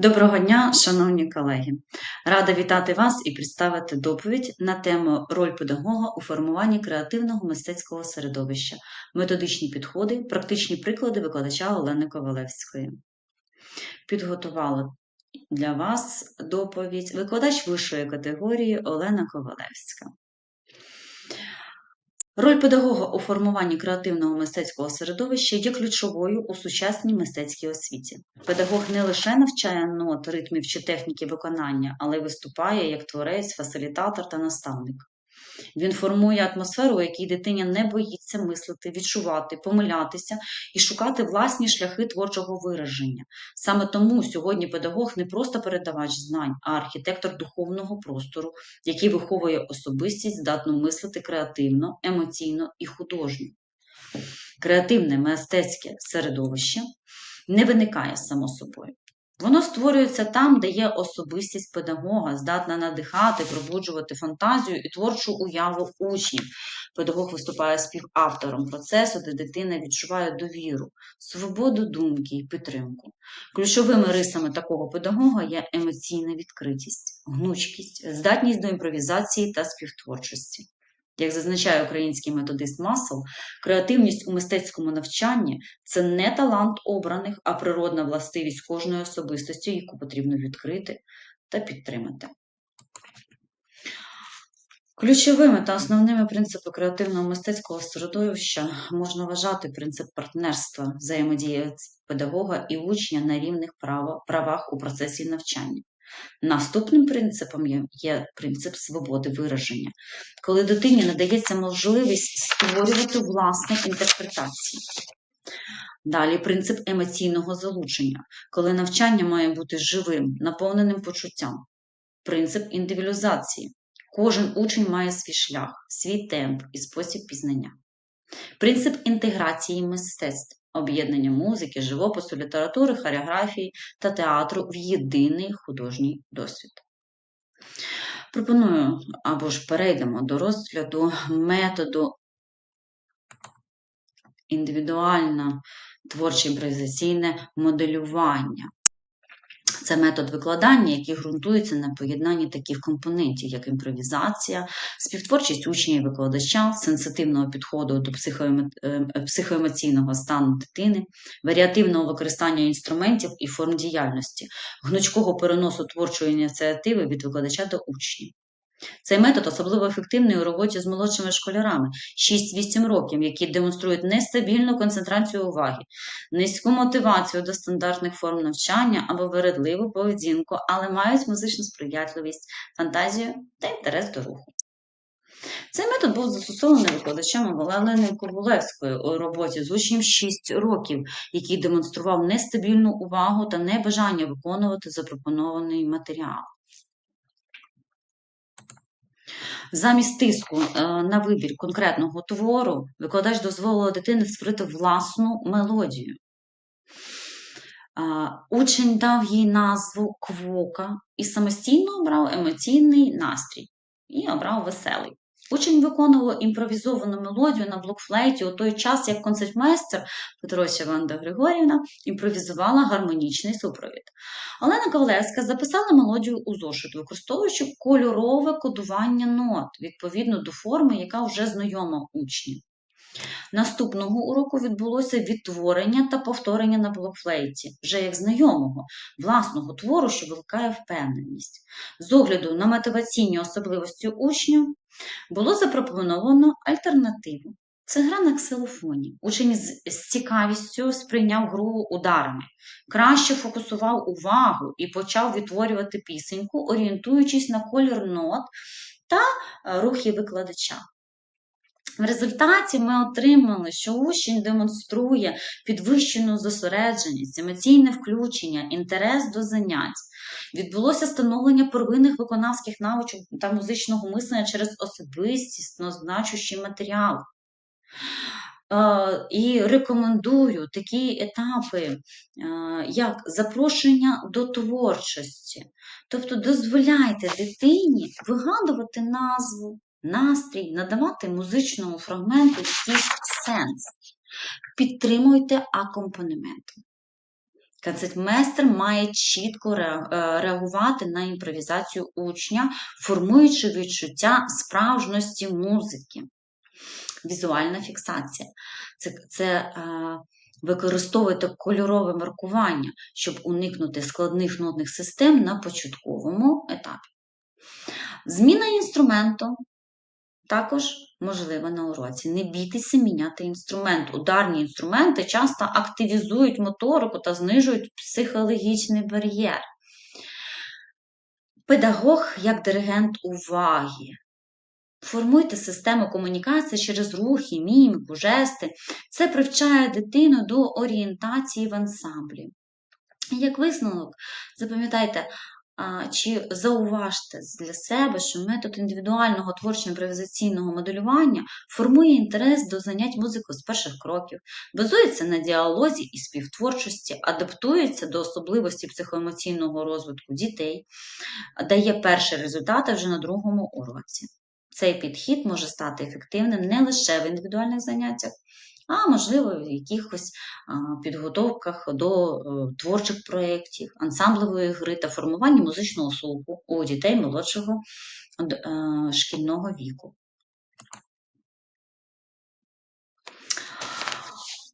Доброго дня, шановні колеги! Рада вітати вас і представити доповідь на тему роль педагога у формуванні креативного мистецького середовища, методичні підходи, практичні приклади викладача Олени Ковалевської. Підготувала для вас доповідь викладач вищої категорії Олена Ковалевська. Роль педагога у формуванні креативного мистецького середовища є ключовою у сучасній мистецькій освіті. Педагог не лише навчає нот, ритмів чи техніки виконання, але й виступає як творець, фасилітатор та наставник. Він формує атмосферу, у якій дитиня не боїться мислити, відчувати, помилятися і шукати власні шляхи творчого вираження. Саме тому сьогодні педагог не просто передавач знань, а архітектор духовного простору, який виховує особистість, здатну мислити креативно, емоційно і художньо. Креативне мистецьке середовище не виникає само собою. Воно створюється там, де є особистість педагога, здатна надихати, пробуджувати фантазію і творчу уяву учнів. Педагог виступає співавтором процесу, де дитина відчуває довіру, свободу думки і підтримку. Ключовими рисами такого педагога є емоційна відкритість, гнучкість, здатність до імпровізації та співтворчості. Як зазначає український методист Масл, креативність у мистецькому навчанні це не талант обраних, а природна властивість кожної особистості, яку потрібно відкрити та підтримати. Ключовими та основними принципи креативного мистецького середовища можна вважати принцип партнерства, взаємодії педагога і учня на рівних правах у процесі навчання. Наступним принципом є принцип свободи вираження, коли дитині надається можливість створювати власні інтерпретації. Далі принцип емоційного залучення, коли навчання має бути живим, наповненим почуттям. Принцип індивідуалізації. Кожен учень має свій шлях, свій темп і спосіб пізнання. Принцип інтеграції мистецтв об'єднання музики, живопису, літератури, хореографії та театру в єдиний художній досвід. Пропоную або ж перейдемо до розгляду методу індивідуальне творче імпровізаційне моделювання. Це метод викладання, який ґрунтується на поєднанні таких компонентів, як імпровізація, співтворчість учня і викладача, сенситивного підходу до е, психоемоційного стану дитини, варіативного використання інструментів і форм діяльності, гнучкого переносу творчої ініціативи від викладача до учнів. Цей метод особливо ефективний у роботі з молодшими школярами 6-8 років, які демонструють нестабільну концентрацію уваги, низьку мотивацію до стандартних форм навчання або вередливу поведінку, але мають музичну сприятливість, фантазію та інтерес до руху. Цей метод був застосований викладачем Оленою Ковалевською у роботі з учнем 6 років, який демонстрував нестабільну увагу та небажання виконувати запропонований матеріал. Замість тиску е, на вибір конкретного твору, викладач дозволила дитині створити власну мелодію. Учень дав їй назву квока і самостійно обрав емоційний настрій і обрав веселий. Учень виконував імпровізовану мелодію на блокфлейті у той час, як концертмейстер Петроща Ванда Григорівна імпровізувала гармонічний супровід. Олена Ковалевська записала мелодію у зошит, використовуючи кольорове кодування нот відповідно до форми, яка вже знайома учнів. Наступного уроку відбулося відтворення та повторення на блокфлейті, вже як знайомого, власного твору, що викликає впевненість. З огляду на мотиваційні особливості учнів було запропоновано альтернативу. Це гра на ксилофоні. Учень з цікавістю сприйняв гру ударами, краще фокусував увагу і почав відтворювати пісеньку, орієнтуючись на колір нот та е, рухи викладача. В результаті ми отримали, що учень демонструє підвищену зосередженість, емоційне включення, інтерес до занять. Відбулося становлення первинних виконавських навичок та музичного мислення через особистісно значущий матеріал. Е, і рекомендую такі етапи, е, як запрошення до творчості. Тобто дозволяйте дитині вигадувати назву, настрій, надавати музичному фрагменту якийсь сенс. Підтримуйте акомпанемент. Концертмейстер має чітко е, реагувати на імпровізацію учня, формуючи відчуття справжності музики. Візуальна фіксація. Це, це е, використовуєте кольорове маркування, щоб уникнути складних нотних систем на початковому етапі. Зміна інструменту також можлива на уроці. Не бійтеся міняти інструмент. Ударні інструменти часто активізують моторику та знижують психологічний бар'єр. Педагог як диригент уваги. Формуйте систему комунікації через рухи, міміку, жести. Це привчає дитину до орієнтації в ансамблі. Як висновок, запам'ятайте, чи зауважте для себе, що метод індивідуального творчо-імпровізаційного моделювання формує інтерес до занять музикою з перших кроків, базується на діалозі і співтворчості, адаптується до особливості психоемоційного розвитку дітей, дає перші результати вже на другому уроці. Цей підхід може стати ефективним не лише в індивідуальних заняттях, а можливо в якихось підготовках до е, творчих проєктів, ансамблевої гри та формуванні музичного слуху у дітей молодшого е, шкільного віку.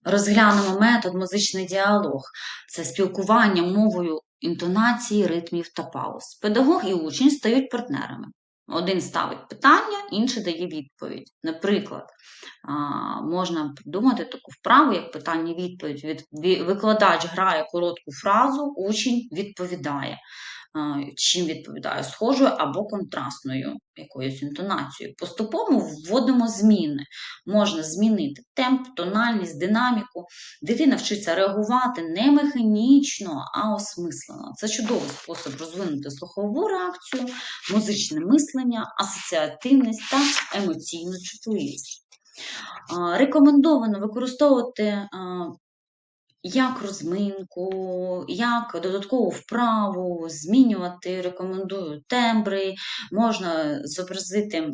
Розглянемо метод музичний діалог. Це спілкування мовою інтонації, ритмів та пауз. Педагог і учень стають партнерами. Один ставить питання, інший дає відповідь. Наприклад, можна придумати таку вправу, як питання-відповідь. Викладач грає коротку фразу, учень відповідає. А, Чим відповідає? Схожою або контрастною якоюсь інтонацією. Поступово вводимо зміни. Можна змінити темп, тональність, динаміку. Дитина вчиться реагувати не механічно, а осмислено. Це чудовий спосіб розвинути слухову реакцію, музичне мислення, асоціативність та емоційну чутливість. Рекомендовано використовувати а, як розминку, як додаткову вправу, змінювати, рекомендую тембри, можна зобразити е,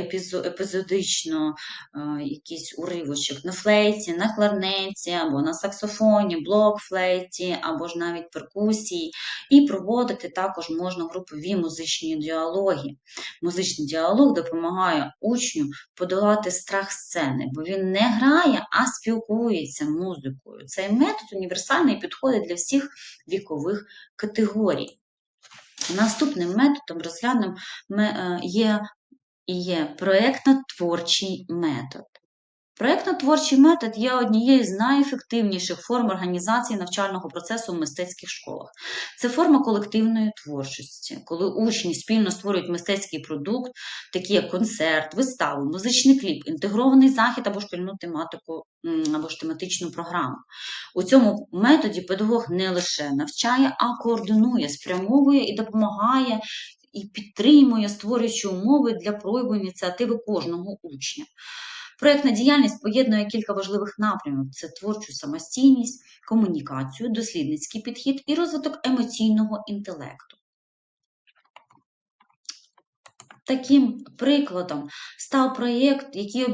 епізо- епізодично е, якийсь уривочок на флейті, на кларнеті, або на саксофоні, блокфлейті, або ж навіть перкусії. І проводити також можна групові музичні діалоги. Музичний діалог допомагає учню подолати страх сцени, бо він не грає, а спілкується музикою. Цей метод універсальний підходить для всіх вікових категорій. Наступним методом розглянемо е, є, є проєктно-творчий метод. Проєктно-творчий метод є однією з найефективніших форм організації навчального процесу в мистецьких школах. Це форма колективної творчості, коли учні спільно створюють мистецький продукт, такі як концерт, виставу, музичний кліп, інтегрований захід або шкільну тематику або ж тематичну програму. У цьому методі педагог не лише навчає, а координує, спрямовує і допомагає. І підтримує, створюючи умови для прояву ініціативи кожного учня. Проєктна діяльність поєднує кілька важливих напрямів: це творчу самостійність, комунікацію, дослідницький підхід і розвиток емоційного інтелекту. Таким прикладом став проєкт, який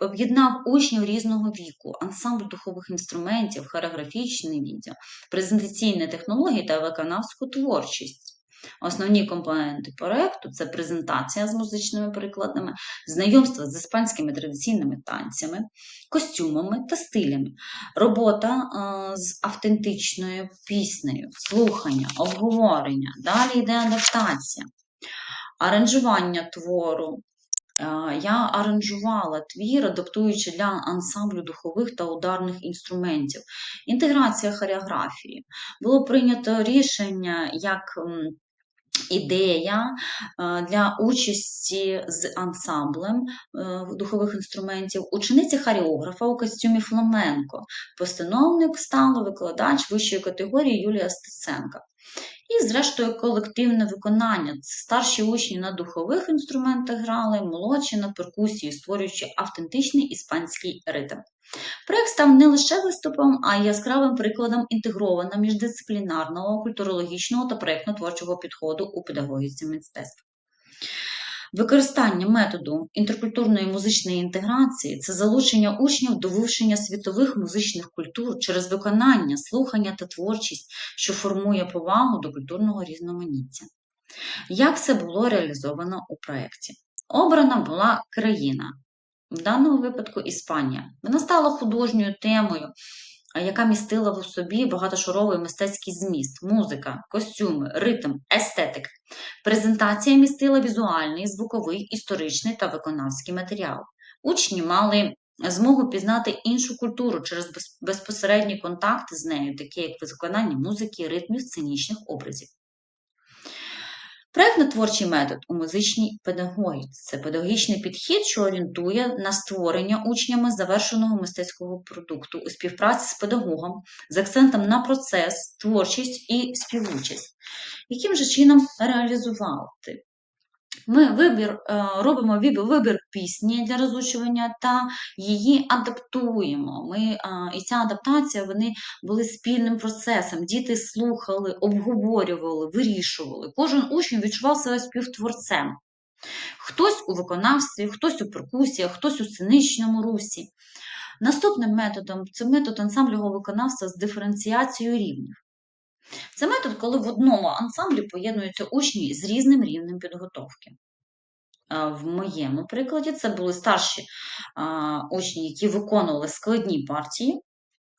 об'єднав, учнів різного віку, ансамбль духових інструментів, хореографічне відео, презентаційні технології та виконавську творчість. Основні компоненти проєкту це презентація з музичними прикладами, знайомство з іспанськими традиційними танцями, костюмами та стилями, робота е, з автентичною піснею, слухання, обговорення. Далі йде адаптація, аранжування твору. Е, Я аранжувала твір, адаптуючи для ансамблю духових та ударних інструментів. Інтеграція хореографії. Було прийнято рішення як ідея е, для участі з ансамблем е, духових інструментів, учениця хореографа у костюмі фламенко, постановник стало викладач вищої категорії Юлія Стеценка. І, зрештою, колективне виконання. Старші учні на духових інструментах грали, молодші на перкусії, створюючи автентичний іспанський ритм. Проєкт став не лише виступом, а й яскравим прикладом інтегрованого міждисциплінарного, культурологічного та проєктно-творчого підходу у педагогіці мистецтв. Використання методу інтеркультурної музичної інтеграції це залучення учнів до вивчення світових музичних культур через виконання, слухання та творчість, що формує повагу до культурного різноманіття. Як це було реалізовано у проєкті? Обрана була країна, в даному випадку Іспанія. Вона стала художньою темою, яка містила в собі багатошаровий мистецький зміст, музика, костюми, ритм, естетик. Презентація містила візуальний, звуковий, історичний та виконавський матеріал. Учні мали змогу пізнати іншу культуру через безпосередні контакти з нею, такі як виконання музики, ритмів, сценічних образів. Проєктно-творчий метод у музичній педагогіці це педагогічний підхід, що орієнтує на створення учнями завершеного мистецького продукту у співпраці з педагогом з акцентом на процес, творчість і співучасть. Яким же чином реалізувати ми вибір, е, робимо вибір пісні для розучування та її адаптуємо. Ми, І ця адаптація вони були спільним процесом. Діти слухали, обговорювали, вирішували. Кожен учень відчував себе співтворцем. Хтось у виконавстві, хтось у перкусіях, хтось у сценичному русі. Наступним методом це метод ансамблевого виконавства з диференціацією рівнів. Це метод, коли в одному ансамблі поєднуються учні з різним рівнем підготовки. В моєму прикладі це були старші учні, які виконували складні партії,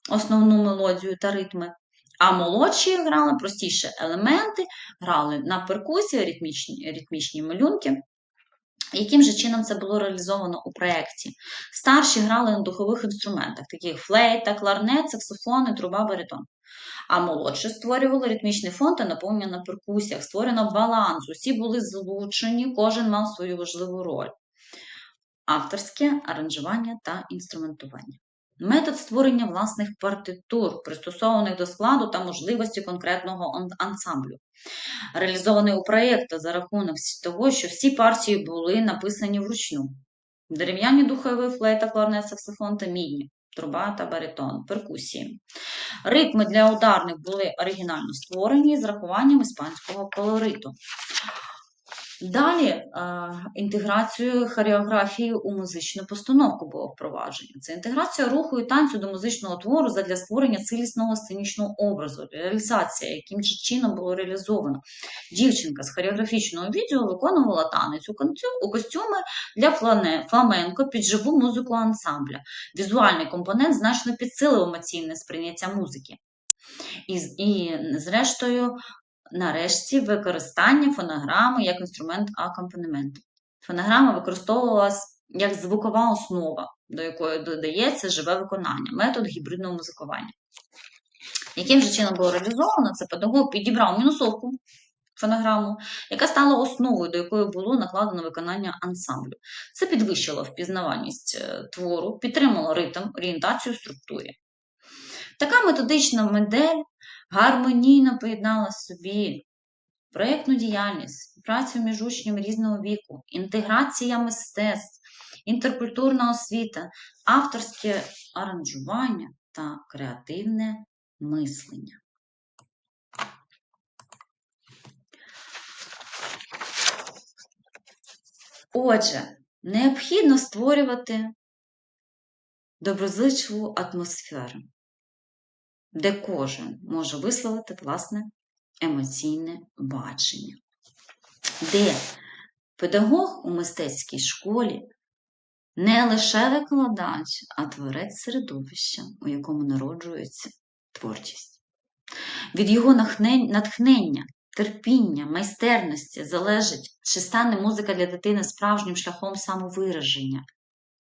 основну мелодію та ритми, а молодші грали простіші елементи, грали на перкусії, ритмічні, ритмічні малюнки. Яким же чином це було реалізовано у проєкті? Старші грали на духових інструментах, таких флейта, кларнет, саксофони, труба, баритон. А молодші створювали ритмічний фон та наповнення на перкусіях, створено баланс, усі були злучені, кожен мав свою важливу роль. Авторське аранжування та інструментування. Метод створення власних партитур, пристосованих до складу та можливості конкретного ансамблю. Реалізований у проєкті за рахунок того, що всі партії були написані вручну. Дерев'яні духові флейта, кларнет, саксофон та мідні труба та баритон, перкусії. Ритми для ударних були оригінально створені з рахуванням іспанського колориту. Далі е, інтеграцію хореографії у музичну постановку було впроваджено. Це інтеграція руху і танцю до музичного твору для створення цілісного сценічного образу, реалізація, яким чином було реалізовано. Дівчинка з хореографічного відео виконувала танець у костюми для фламенко під живу музику ансамбля. Візуальний компонент значно підсилив емоційне сприйняття музики. І, і зрештою, нарешті використання фонограми як інструмент акомпанементу. Фонограма використовувалась як звукова основа, до якої додається живе виконання, метод гібридного музикування. Яким же чином було реалізовано, це педагог підібрав мінусовку фонограму, яка стала основою, до якої було накладено виконання ансамблю. Це підвищило впізнаваність е, твору, підтримало ритм, орієнтацію в структурі. Така методична модель гармонійно поєднала собі проєктну діяльність, працю між учнями різного віку, інтеграція мистецтв, інтеркультурна освіта, авторське аранжування та креативне мислення. Отже, необхідно створювати доброзичливу атмосферу де кожен може висловити власне емоційне бачення, де педагог у мистецькій школі не лише викладач, а творець середовища, у якому народжується творчість. Від його натхнення, терпіння, майстерності залежить, чи стане музика для дитини справжнім шляхом самовираження,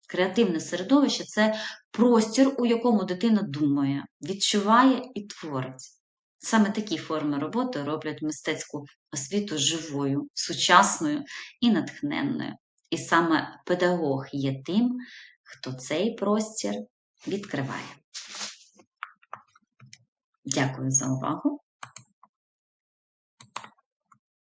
Креативне середовище це простір, у якому дитина думає, відчуває і творить. Саме такі форми роботи роблять мистецьку освіту живою, сучасною і натхненною. І саме педагог є тим, хто цей простір відкриває. Дякую за увагу!